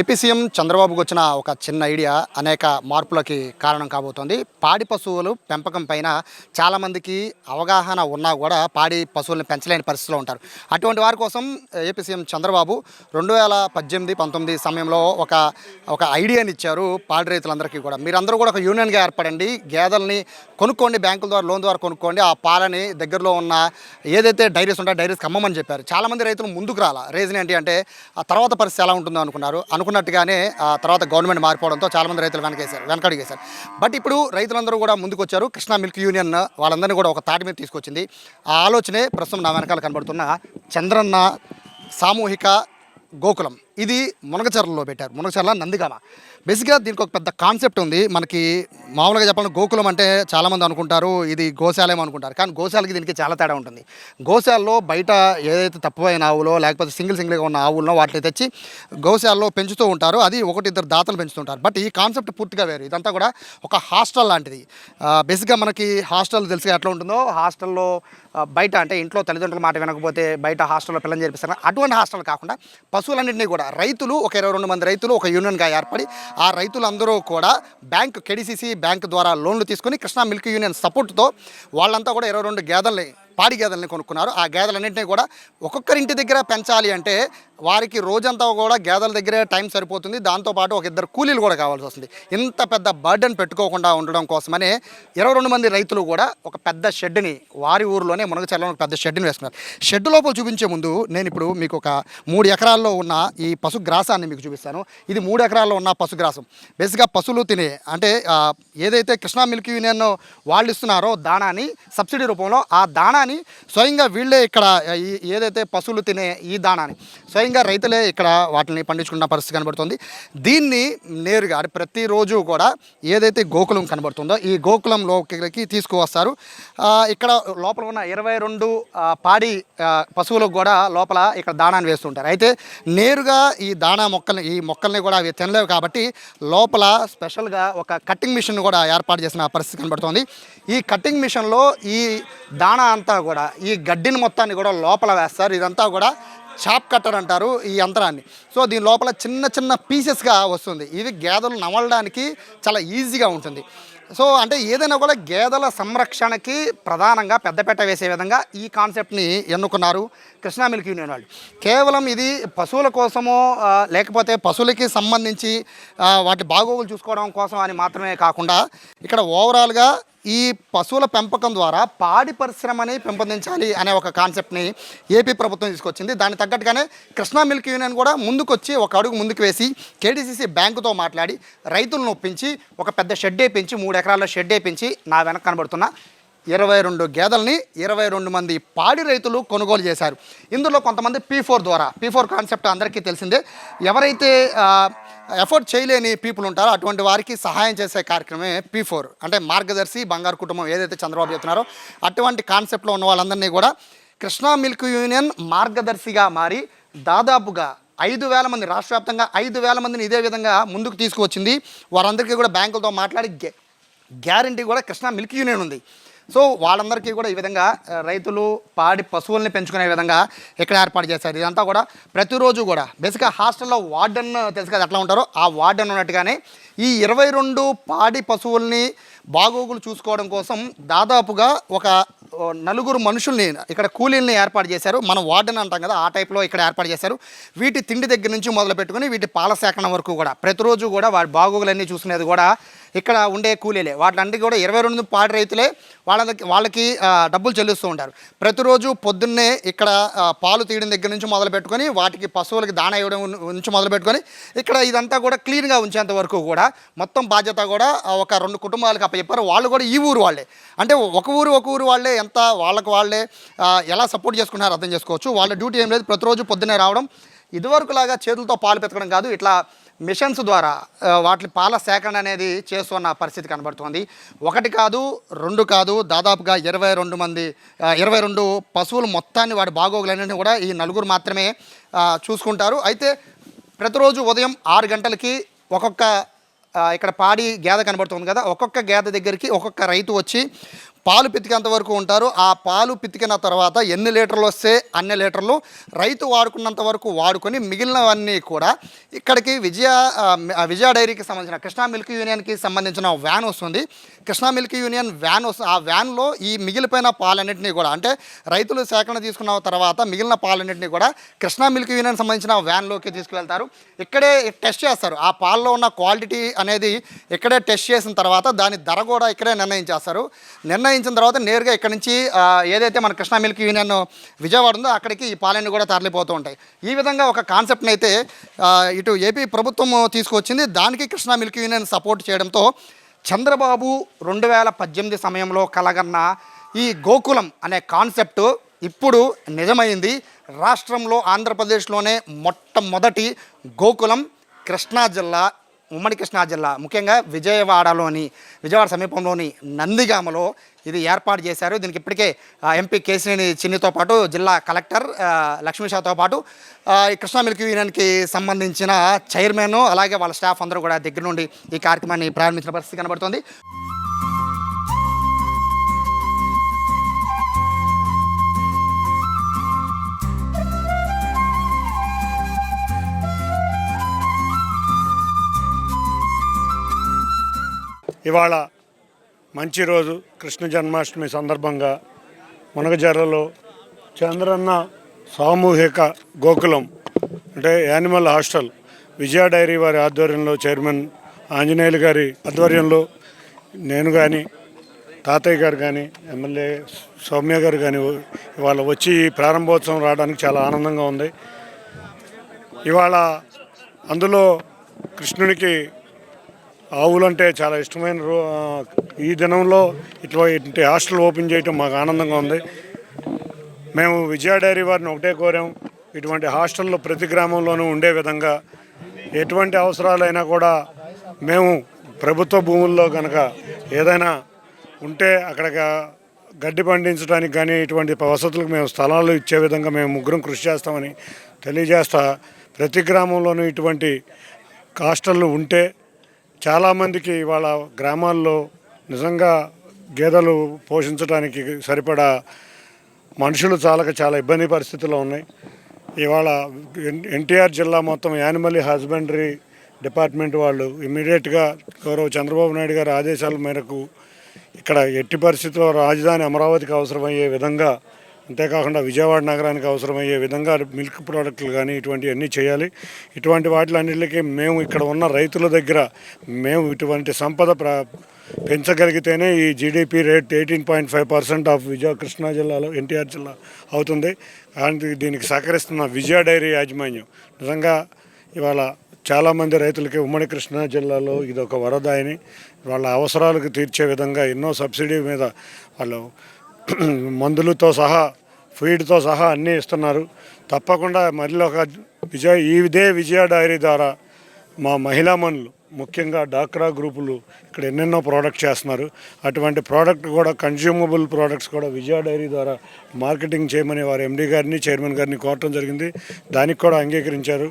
AP CM చంద్రబాబుకు వచ్చిన ఒక చిన్న ఐడియా అనేక మార్పులకి కారణం కాబోతోంది. పాడి పశువులు పెంపకం పైన చాలామందికి అవగాహన ఉన్నా కూడా పాడి పశువులను పెంచలేని పరిస్థితిలో ఉంటారు. అటువంటి వారి కోసం ఏపీ సీఎం చంద్రబాబు రెండు వేల పద్దెనిమిది పంతొమ్మిది సమయంలో ఒక ఒక ఐడియాని ఇచ్చారు పాడి రైతులందరికీ కూడా. మీరందరూ కూడా ఒక యూనియన్గా ఏర్పడండి. గేదెల్ని కొనుక్కోండి బ్యాంకుల ద్వారా లోన్ ద్వారా కొనుక్కోండి. ఆ పాలని దగ్గరలో ఉన్న ఏదైతే డైరీస్ ఉంటాయో డైరీస్కి అమ్మమని చెప్పారు. చాలామంది రైతులు ముందుకు రాల. రీజన్ ఏంటి అంటే ఆ తర్వాత పరిస్థితి ఎలా ఉంటుందో అనుకున్నారు. అనుకున్నట్టుగానే ఆ తర్వాత గవర్నమెంట్ మారిపోవడంతో చాలామంది రైతులు వెనకేశారు వెనకడిగేశారు. బట్ ఇప్పుడు రైతులందరూ కూడా ముందుకు వచ్చారు కృష్ణా మిల్క్ యూనియన్ వాళ్ళందరినీ కూడా ఒక తాటి మీద తీసుకొచ్చింది. ఆ ఆలోచనే ప్రస్తుతం నా వెనకాల కనబడుతున్న చంద్రన్న సామూహిక గోకులం. ఇది మునగచర్లలో పెట్టారు. మునగచర్ల నందిగామ. బేసిక్గా దీనికి ఒక పెద్ద కాన్సెప్ట్ ఉంది. మనకి మామూలుగా చెప్పాలంటే గోకులం అంటే చాలామంది అనుకుంటారు ఇది గోశాలయం అనుకుంటారు. కానీ గోశాలకి దీనికి చాలా తేడా ఉంటుంది. గోశాలలో బయట ఏదైతే తప్పుపోయిన ఆవులో లేకపోతే సింగిల్ సింగిల్గా ఉన్న ఆవుల్లో వాటిని తెచ్చి గోశాలలో పెంచుతూ ఉంటారు. అది ఒకటి ఇద్దరు దాతలు పెంచుతుంటారు. బట్ ఈ కాన్సెప్ట్ పూర్తిగా వేరు. ఇదంతా కూడా ఒక హాస్టల్ లాంటిది. బేసిక్గా మనకి హాస్టల్ తెలిసి ఎట్లా ఉంటుందో? హాస్టల్లో బయట అంటే ఇంట్లో తల్లిదండ్రుల మాట వినకపోతే బయట హాస్టల్లో పిల్లలు చేర్పిస్తారు? అటువంటి హాస్టల్ కాకుండా పశువులన్నింటినీ కూడా రైతులు ఒక ఇరవై రెండు మంది రైతులు ఒక యూనియన్గా ఏర్పడి ఆ రైతులందరూ కూడా బ్యాంక్ కెడిసిసి బ్యాంక్ ద్వారా లోన్లు తీసుకుని కృష్ణా మిల్క్ యూనియన్ సపోర్ట్తో వాళ్ళంతా కూడా ఇరవై రెండు గేదెల్ని పాడి గేదెలని కొనుక్కున్నారు. ఆ గేదెలన్నింటినీ కూడా ఒక్కొక్కరి ఇంటి దగ్గర పెంచాలి అంటే వారికి రోజంతా కూడా గేదెల దగ్గరే టైం సరిపోతుంది. దాంతోపాటు ఒక ఇద్దరు కూలీలు కూడా కావాల్సి వస్తుంది. ఇంత పెద్ద బర్డెన్ పెట్టుకోకుండా ఉండడం కోసమనే ఇరవై రెండు మంది రైతులు కూడా ఒక పెద్ద షెడ్ని వారి ఊరిలోనే మునగచర్లో ఒక పెద్ద షెడ్ని వేస్తున్నారు. షెడ్ లోపల చూపించే ముందు నేను ఇప్పుడు మీకు ఒక మూడు ఎకరాల్లో ఉన్న ఈ పశుగ్రాసాన్ని మీకు చూపిస్తాను. ఇది మూడు ఎకరాల్లో ఉన్న పశుగ్రాసం బేసిక్గా పశువులు తినే అంటే ఏదైతే కృష్ణా మిల్క్ యూనియన్ వాళ్ళు ఇస్తున్నారో దానాని సబ్సిడీ రూపంలో ఆ దానాని స్వయంగా వీళ్ళే ఇక్కడ ఏదైతే పశువులు తినే ఈ దానాని స్వయంగా రైతులే ఇక్కడ వాటిని పండించుకున్న పరిస్థితి కనబడుతుంది. దీన్ని నేరుగా ప్రతిరోజు కూడా ఏదైతే గోకులం కనబడుతుందో ఈ గోకులంలోకి తీసుకువస్తారు. ఇక్కడ లోపల ఉన్న ఇరవై రెండు పాడి పశువులకు కూడా లోపల ఇక్కడ దానాన్ని వేస్తుంటారు. అయితే నేరుగా ఈ దానా మొక్కల్ని ఈ మొక్కల్ని కూడా అవి తినలేవు కాబట్టి లోపల స్పెషల్గా ఒక కట్టింగ్ మిషన్ కూడా ఏర్పాటు చేసిన పరిస్థితి కనబడుతోంది. ఈ కట్టింగ్ మిషన్లో ఈ దాణా అంతా కూడా ఈ గడ్డిని మొత్తాన్ని కూడా లోపల వేస్తారు. ఇదంతా కూడా చాప్ కట్టర్ అంటారు ఈ యంత్రాన్ని. సో దీని లోపల చిన్న చిన్న పీసెస్గా వస్తుంది. ఇది గేదెలు నమలడానికి చాలా ఈజీగా ఉంటుంది. సో అంటే ఏదైనా కూడా గేదెల సంరక్షణకి ప్రధానంగా పెద్దపేట వేసే విధంగా ఈ కాన్సెప్ట్ని ఎన్నుకున్నారు కృష్ణా మిల్క్ యూనియన్ వాళ్ళు. కేవలం ఇది పశువుల కోసమో లేకపోతే పశువులకి సంబంధించి వాటి బాగోగులు చూసుకోవడం కోసం అని మాత్రమే కాకుండా ఇక్కడ ఓవరాల్గా ఈ పశువుల పెంపకం ద్వారా పాడి పరిశ్రమని పెంపొందించాలి అనే ఒక కాన్సెప్ట్ని ఏపీ ప్రభుత్వం తీసుకొచ్చింది. దానికి తగ్గట్టుగానే కృష్ణా మిల్క్ యూనియన్ కూడా ముందుకొచ్చి ఒక అడుగు ముందుకు వేసి కేడీసీసీ బ్యాంకుతో మాట్లాడి రైతులను ఒప్పించి ఒక పెద్ద షెడ్ వేయించి మూడు ఎకరాల షెడ్ వేయించి నా వెనక కనబడుతున్న ఇరవై రెండు గేదెల్ని ఇరవై రెండు మంది పాడి రైతులు కొనుగోలు చేశారు. ఇందులో కొంతమంది పీ ఫోర్ ద్వారా పీ ఫోర్ కాన్సెప్ట్ అందరికీ తెలిసిందే. ఎవరైతే ఎఫోర్డ్ చేయలేని పీపుల్ ఉంటారో అటువంటి వారికి సహాయం చేసే కార్యక్రమే పీ ఫోర్ అంటే మార్గదర్శి బంగారు కుటుంబం ఏదైతే చంద్రబాబు చెప్తున్నారో అటువంటి కాన్సెప్ట్లో ఉన్న వాళ్ళందరినీ కూడా కృష్ణా మిల్క్ యూనియన్ మార్గదర్శిగా మారి దాదాపుగా ఐదు వేల మంది రాష్ట్ర వ్యాప్తంగా ఐదు వేల మందిని ఇదే విధంగా ముందుకు తీసుకువచ్చింది. వారందరికీ కూడా బ్యాంకులతో మాట్లాడి గ్యారంటీ కూడా కృష్ణా మిల్క్ యూనియన్ ఉంది. సో వాళ్ళందరికీ కూడా ఈ విధంగా రైతులు పాడి పశువుల్ని పెంచుకునే విధంగా ఇక్కడ ఏర్పాటు చేశారు. ఇదంతా కూడా ప్రతిరోజు కూడా బేసిక్గా హాస్టల్లో వార్డెన్ తెలుసు కదా ఎట్లా ఉంటారో ఆ వార్డెన్ ఉన్నట్టుగానే ఈ ఇరవై రెండు పాడి పశువుల్ని బాగోగులు చూసుకోవడం కోసం దాదాపుగా ఒక నలుగురు మనుషుల్ని ఇక్కడ కూలీల్ని ఏర్పాటు చేశారు. మనం వార్డెన్ అంటాం కదా ఆ టైప్లో ఇక్కడ ఏర్పాటు చేశారు. వీటి తిండి దగ్గర నుంచి మొదలు పెట్టుకుని వీటి పాల సేకరణ వరకు కూడా ప్రతిరోజు కూడా వాటి బాగోగులన్నీ చూసుకునేది కూడా ఇక్కడ ఉండే కూలీలే. వాటిలన్నిటికీ కూడా ఇరవై రెండు పాడి రైతులే. వాళ్ళకి వాళ్ళకి డబ్బులు చెల్లిస్తూ ఉంటారు. ప్రతిరోజు పొద్దున్నే ఇక్కడ పాలు తీయడం దగ్గర నుంచి మొదలు పెట్టుకొని వాటికి పశువులకి దాణ ఇవ్వడం నుంచి మొదలు పెట్టుకొని ఇక్కడ ఇదంతా కూడా క్లీన్గా ఉంచేంత వరకు కూడా మొత్తం బాధ్యత కూడా ఒక రెండు కుటుంబాలకు అప్పచెప్పారు. వాళ్ళు కూడా ఈ ఊరు వాళ్ళే. అంటే ఒక ఊరు ఒక ఊరు వాళ్ళే. ఎంత వాళ్ళకు వాళ్ళే ఎలా సపోర్ట్ చేసుకున్నారో అర్థం చేసుకోవచ్చు. వాళ్ళ డ్యూటీ ఏం లేదు. ప్రతిరోజు పొద్దున్నే రావడం. ఇదివరకులాగా చేతులతో పాలు పెతకడం కాదు. ఇట్లా మిషన్స్ ద్వారా వాటి పాల సేకరణ అనేది చేస్తున్న పరిస్థితి కనబడుతోంది. ఒకటి కాదు రెండు కాదు దాదాపుగా ఇరవై రెండు మంది ఇరవై రెండు పశువులు మొత్తాన్ని వాటి బాగోగులన్నీ కూడా ఈ నలుగురు మాత్రమే చూసుకుంటారు. అయితే ప్రతిరోజు ఉదయం ఆరు గంటలకి ఒక్కొక్క ఇక్కడ పాడి గేద కనబడుతుంది కదా ఒక్కొక్క గేద దగ్గరికి ఒక్కొక్క రైతు వచ్చి పాలు పితికేంత వరకు ఉంటారు. ఆ పాలు పితికిన తర్వాత ఎన్ని లీటర్లు వస్తే అన్ని లీటర్లు రైతు వాడుకున్నంత వరకు వాడుకొని మిగిలినవన్నీ కూడా ఇక్కడికి విజయ విజయ డైరీకి సంబంధించిన కృష్ణా మిల్క్ యూనియన్కి సంబంధించిన వ్యాన్ వస్తుంది. కృష్ణా మిల్క్ యూనియన్ వ్యాన్ వస్తుంది ఆ వ్యాన్లో ఈ మిగిలిపోయిన పాలన్నింటినీ కూడా అంటే రైతులు సేకరణ తీసుకున్న తర్వాత మిగిలిన పాలన్నింటినీ కూడా కృష్ణా మిల్క్ యూనియన్ సంబంధించిన వ్యాన్లోకి తీసుకువెళ్తారు. ఇక్కడే టెస్ట్ చేస్తారు. ఆ పాలలో ఉన్న క్వాలిటీ అనేది ఇక్కడే టెస్ట్ చేసిన తర్వాత దాని ధర కూడా ఇక్కడే నిర్ణయించేస్తారు. నిర్ణయం నిర్ణయించిన తర్వాత నేరుగా ఇక్కడ నుంచి ఏదైతే మన కృష్ణా మిల్క్ యూనియన్ విజయవాడ ఉందో అక్కడికి ఈ పాలన్నీ కూడా తరలిపోతూ ఉంటాయి. ఈ విధంగా ఒక కాన్సెప్ట్ని అయితే ఇటు ఏపీ ప్రభుత్వం తీసుకొచ్చింది. దానికి కృష్ణా మిల్క్ యూనియన్ సపోర్ట్ చేయడంతో చంద్రబాబు రెండు వేల పద్దెనిమిది సమయంలో కలగన్న ఈ గోకులం అనే కాన్సెప్ట్ ఇప్పుడు నిజమైంది. రాష్ట్రంలో ఆంధ్రప్రదేశ్లోనే మొట్టమొదటి గోకులం కృష్ణా జిల్లా ఉమ్మడి కృష్ణా జిల్లా ముఖ్యంగా విజయవాడలోని విజయవాడ సమీపంలోని నందిగామలో ఇది ఏర్పాటు చేశారు. దీనికి ఇప్పటికే ఎంపీ కేసినేని చిన్నితో పాటు జిల్లా కలెక్టర్ ఆ, లక్ష్మీషాతో పాటు ఈ కృష్ణా మిల్క్ యూనియన్కి సంబంధించిన చైర్మన్ అలాగే వాళ్ళ స్టాఫ్ అందరూ కూడా దగ్గర నుండి ఈ కార్యక్రమాన్ని ప్రారంభించిన పరిస్థితి కనబడుతుంది. ఇవాళ మంచి రోజు కృష్ణ జన్మాష్టమి సందర్భంగా మునగజర్రలో చంద్రన్న సామూహిక గోకులం అంటే యానిమల్ హాస్టల్ విజయ డైరీ వారి ఆధ్వర్యంలో చైర్మన్ ఆంజనేయులు గారి ఆధ్వర్యంలో నేను కానీ తాతయ్య గారు కానీ ఎమ్మెల్యే సౌమ్య గారు కానీ ఇవాళ వచ్చి ఈ ప్రారంభోత్సవం రావడానికి చాలా ఆనందంగా ఉంది. ఇవాళ అందులో కృష్ణునికి ఆవులంటే చాలా ఇష్టమైన రో ఈ దినంలో ఇటువంటి హాస్టల్ ఓపెన్ చేయటం మాకు ఆనందంగా ఉంది. మేము విజయ డైరీ వారిని ఒకటే కోరాం. ఇటువంటి హాస్టల్లో ప్రతి గ్రామంలోనూ ఉండే విధంగా ఎటువంటి అవసరాలైనా కూడా మేము ప్రభుత్వ భూముల్లో కనుక ఏదైనా ఉంటే అక్కడ గడ్డి పండించడానికి కానీ ఇటువంటి వసతులకు మేము స్థలాలు ఇచ్చే విధంగా మేము ముగ్గురం కృషి చేస్తామని తెలియజేస్తా ప్రతి గ్రామంలోనూ ఇటువంటి హాస్టళ్ళు ఉంటే చాలామందికి ఇవాళ గ్రామాల్లో నిజంగా గేదెలు పోషించడానికి సరిపడా మనుషులు చాలక చాలా ఇబ్బంది పరిస్థితుల్లో ఉన్నాయి. ఇవాళ ఎన్- ఎన్టీఆర్ జిల్లా మొత్తం యానిమల్ హస్బెండరీ డిపార్ట్మెంట్ వాళ్ళు ఇమీడియట్గా గౌరవ చంద్రబాబు నాయుడు గారి ఆదేశాల మేరకు ఇక్కడ ఎట్టి పరిస్థితుల్లో రాజధాని అమరావతికి అవసరమయ్యే విధంగా అంతేకాకుండా విజయవాడ నగరానికి అవసరమయ్యే విధంగా మిల్క్ ప్రోడక్ట్లు కానీ ఇటువంటివన్నీ చేయాలి. ఇటువంటి వాటిలన్నిటికీ మేము ఇక్కడ ఉన్న రైతుల దగ్గర మేము ఇటువంటి సంపద పెంచగలిగితేనే ఈ GDP rate eighteen point five percent of Vijaya Krishna జిల్లాలో ఎన్టీఆర్ జిల్లా అవుతుంది. కానీ దీనికి సహకరిస్తున్న విజయ డైరీ యాజమాన్యం. నిజంగా ఇవాళ చాలామంది రైతులకి ఉమ్మడి కృష్ణా జిల్లాలో ఇది ఒక వరదాయని. వాళ్ళ అవసరాలకు తీర్చే విధంగా ఎన్నో సబ్సిడీ మీద వాళ్ళు మందులతో సహా ఫీడ్తో సహా అన్నీ ఇస్తున్నారు. తప్పకుండా మళ్ళీ ఒక విజయ ఇదే విజయ డైరీ ద్వారా మా మహిళా మనులు ముఖ్యంగా డాక్రా గ్రూపులు ఇక్కడ ఎన్నెన్నో ప్రోడక్ట్ చేస్తున్నారు. అటువంటి ప్రోడక్ట్ కూడా కన్జ్యూమబుల్ ప్రోడక్ట్స్ కూడా విజయ డైరీ ద్వారా మార్కెటింగ్ చేయమని వారు ఎండీ గారిని చైర్మన్ గారిని కోరటం జరిగింది. దానికి కూడా అంగీకరించారు.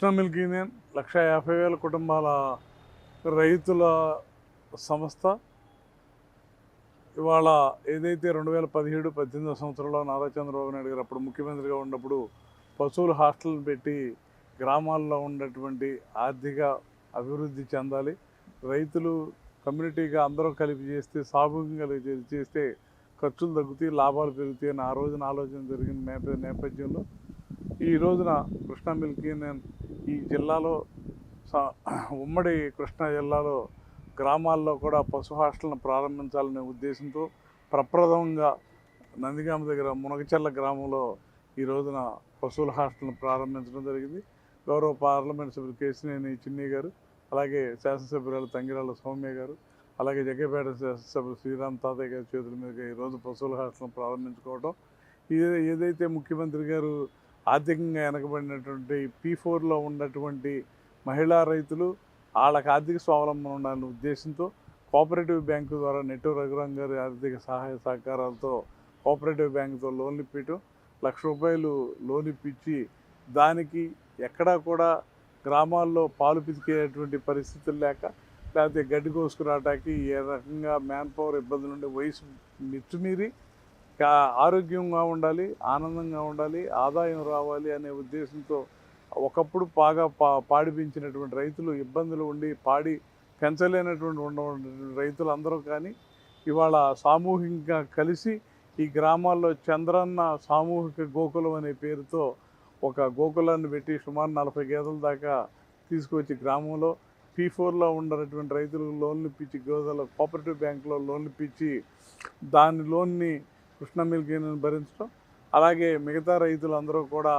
కృష్ణ మిల్క్ యూనియన్ లక్ష యాభై వేల కుటుంబాల రైతుల సంస్థ. ఇవాళ ఏదైతే రెండు వేల పదిహేడు పద్దెనిమిదో సంవత్సరంలో నారా చంద్రబాబు నాయుడు గారు అప్పుడు ముఖ్యమంత్రిగా ఉన్నప్పుడు పశువుల హాస్టల్ పెట్టి గ్రామాల్లో ఉన్నటువంటి ఆర్థిక అభివృద్ధి చెందాలి. రైతులు కమ్యూనిటీగా అందరూ కలిపి చేస్తే సామూహికంగా కలిపి చేస్తే ఖర్చులు తగ్గుతాయి లాభాలు పెరుగుతాయి అని ఆ రోజున ఆలోచన జరిగిన నేపథ్యంలో ఈ రోజున కృష్ణా మిల్క్ యూనియన్ ఈ జిల్లాలో ఉమ్మడి కృష్ణా జిల్లాలో గ్రామాల్లో కూడా పశు హాస్టల్ను ప్రారంభించాలనే ఉద్దేశంతో ప్రప్రథమంగా నందిగామ దగ్గర మునగచెల్ల గ్రామంలో ఈ రోజున పశువుల హాస్టల్ను ప్రారంభించడం జరిగింది. గౌరవ పార్లమెంట్ సభ్యులు కేసినేని చిన్ని గారు అలాగే శాసనసభ్యురాలు తంగిరాల సౌమ్య గారు అలాగే జగ్గపేట శాసనసభ్యులు శ్రీరామ్ తాతయ్య గారి చేతుల మీదుగా ఈరోజు పశువుల హాస్టల్ను ప్రారంభించుకోవడం ఏదైతే ముఖ్యమంత్రి గారు ఆర్థికంగా వెనకబడినటువంటి పీ ఫోర్లో ఉన్నటువంటి మహిళా రైతులు వాళ్ళకి ఆర్థిక స్వావలంబన ఉండాలనే ఉద్దేశంతో కోఆపరేటివ్ బ్యాంకు ద్వారా నెట్టూరు రఘురాం గారి ఆర్థిక సహాయ సహకారాలతో కోఆపరేటివ్ బ్యాంకుతో లోన్లు ఇప్పించడం లక్ష రూపాయలు లోన్ ఇప్పించి దానికి ఎక్కడా కూడా గ్రామాల్లో పాలు పితికేటువంటి పరిస్థితులు లేక లేకపోతే గడ్డి కోసుకురావటానికి ఏ రకంగా మ్యాన్ పవర్ ఇబ్బందులు ఉండే వయసు మిచ్చుమీరి ఆరోగ్యంగా ఉండాలి ఆనందంగా ఉండాలి ఆదాయం రావాలి అనే ఉద్దేశంతో ఒకప్పుడు బాగా పా పాడి పెంచినటువంటి రైతులు ఇబ్బందులు ఉండి పాడి పెంచలేనటువంటి ఉన్న రైతులు అందరూ కానీ ఇవాళ సామూహికంగా కలిసి ఈ గ్రామాల్లో చంద్రన్న సామూహిక గోకులం అనే పేరుతో ఒక గోకులాన్ని పెట్టి సుమారు నలభై గేదెల దాకా తీసుకొచ్చి గ్రామంలో పీ ఫోర్లో ఉన్నటువంటి రైతులకు లోన్లు ఇప్పించి గోదాల కోఆపరేటివ్ బ్యాంకులో లోన్లు ఇప్పించి దాని లోన్ని కృష్ణ మిల్క్ యూనియన్ భరించడం అలాగే మిగతా రైతులందరూ కూడా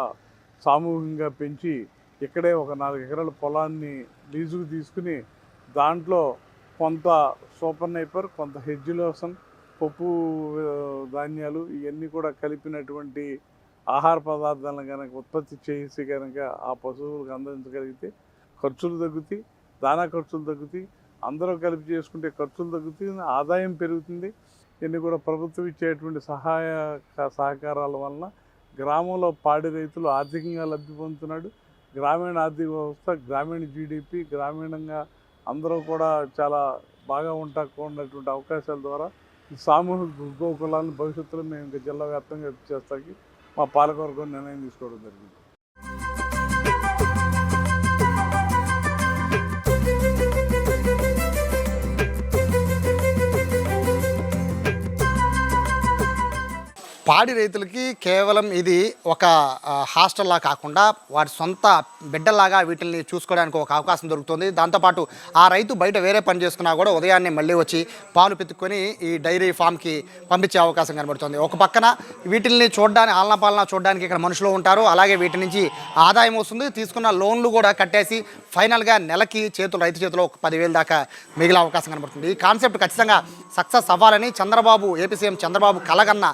సామూహికంగా పెంచి ఇక్కడే ఒక నాలుగు ఎకరాల పొలాన్ని లీజుకు తీసుకుని దాంట్లో కొంత సూపర్ నైపర్ కొంత హెజ్జిలోసన్ పప్పు ధాన్యాలు ఇవన్నీ కూడా కలిపినటువంటి ఆహార పదార్థాలను కనుక ఉత్పత్తి చేసి కనుక ఆ పశువులకు అందించగలిగితే ఖర్చులు తగ్గుతాయి దానా ఖర్చులు తగ్గుతాయి అందరూ కలిపి చేసుకుంటే ఖర్చులు తగ్గుతాయి ఆదాయం పెరుగుతుంది. ఇవన్నీ కూడా ప్రభుత్వం ఇచ్చేటువంటి సహాయ సహకారాల వలన గ్రామంలో పాడి రైతులు ఆర్థికంగా లబ్ధి పొందుతున్నాడు. గ్రామీణ ఆర్థిక వ్యవస్థ గ్రామీణ జీడిపి గ్రామీణంగా అందరూ కూడా చాలా బాగా ఉంటా ఉన్నటువంటి అవకాశాల ద్వారా సామూహిక గోకులాలను భవిష్యత్తులో మేము ఇంకా జిల్లా వ్యాప్తంగా చేస్తాకి మా పాలకవర్గం నిర్ణయం తీసుకోవడం జరిగింది. పాడి రైతులకి కేవలం ఇది ఒక హాస్టల్లా కాకుండా వారి సొంత బిడ్డలాగా వీటిని చూసుకోవడానికి ఒక అవకాశం దొరుకుతుంది. దాంతోపాటు ఆ రైతు బయట వేరే పని చేసుకున్నా కూడా ఉదయాన్నే మళ్ళీ వచ్చి పాలు పెతుక్కొని ఈ డైరీ ఫామ్కి పంపించే అవకాశం కనబడుతుంది. ఒక పక్కన వీటిల్ని చూడడానికి ఆలన పాలన చూడడానికి ఇక్కడ మనుషులు ఉంటారు. అలాగే వీటి నుంచి ఆదాయం వస్తుంది. తీసుకున్న లోన్లు కూడా కట్టేసి ఫైనల్గా నెలకి చేతులు రైతు చేతిలో ఒక పదివేలు దాకా మిగిలే అవకాశం కనబడుతుంది. ఈ కాన్సెప్ట్ ఖచ్చితంగా సక్సెస్ అవ్వాలని చంద్రబాబు ఏపీ సీఎం చంద్రబాబు కలగన్న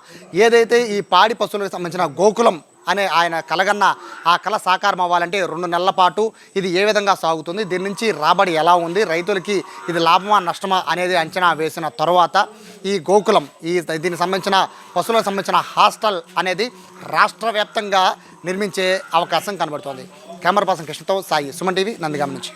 ఏదైతే ఈ పాడి పశువులకు సంబంధించిన గోకులం అనే ఆయన కలగన్న ఆ కళ సాకారం అవ్వాలంటే రెండు నెలల పాటు ఇది ఏ విధంగా సాగుతుంది? దీని నుంచి రాబడి ఎలా ఉంది? రైతులకి ఇది లాభమా నష్టమా అనేది అంచనా వేసిన తర్వాత ఈ గోకులం ఈ దీనికి సంబంధించిన పశువులకు సంబంధించిన హాస్టల్ అనేది రాష్ట్ర వ్యాప్తంగా నిర్మించే అవకాశం కనబడుతోంది. కెమెరా పర్సన్ కృష్ణతో సాయి సుమన్ టీవీ నందిగామ నుంచి.